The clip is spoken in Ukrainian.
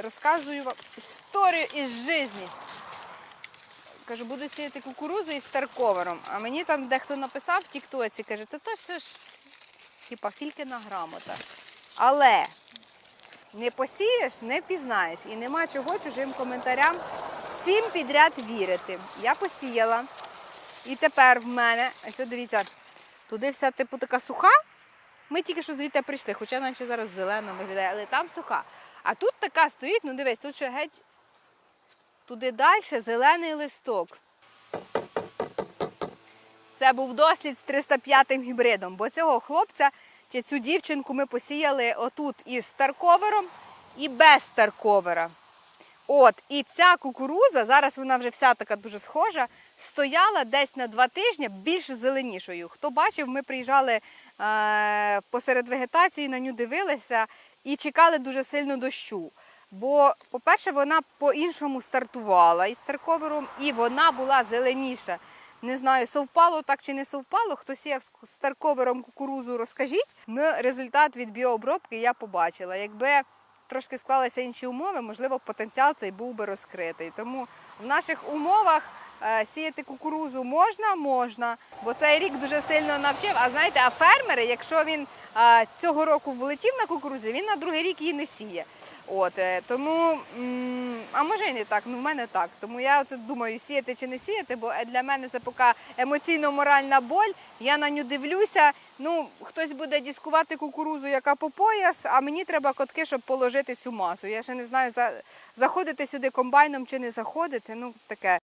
розказую вам історію із житті. Кажу, буду сіяти кукурузу із старковером. А мені там дехто написав в Тіктоці, каже, та то все ж типа фількина грамота. Але не посієш, не пізнаєш. І нема чого чужим коментарям всім підряд вірити. Я посіяла. І тепер в мене, ось дивіться, туди вся типу така суха. Ми тільки що звідти прийшли, хоча наче зараз зелено виглядає, але там суха. А тут така стоїть, ну дивись, тут ще геть туди далі зелений листок. Це був дослід з 305 гібридом, бо цього хлопця чи цю дівчинку ми посіяли отут із старковером і без старковера. От, і ця кукуруза, зараз вона вже вся така дуже схожа, стояла десь на два тижні більш зеленішою. Хто бачив, ми приїжджали е, посеред вегетації, на ню дивилися і чекали дуже сильно дощу. Бо, по-перше, вона по-іншому стартувала із старковером, і вона була зеленіша. Не знаю, совпало так чи не совпало. Хто сіяв з старковером кукурузу, розкажіть. Ну, результат від біообробки я побачила. Якби трошки склалися інші умови, можливо, потенціал цей був би розкритий. Тому в наших умовах сіяти кукурузу можна, можна, бо цей рік дуже сильно навчив. А знаєте, а фермери, якщо він е, цього року влетів на кукурузу, він на другий рік її не сіє. От е, тому, а може і не так. Ну в мене так. Тому я оце думаю, сіяти чи не сіяти, бо е, для мене це поки емоційно-моральна боль. Я на ню дивлюся. Ну, хтось буде дискувати кукурузу, яка по пояс, а мені треба котки, щоб положити цю масу. Я ще не знаю, заходити сюди комбайном чи не заходити. Ну таке.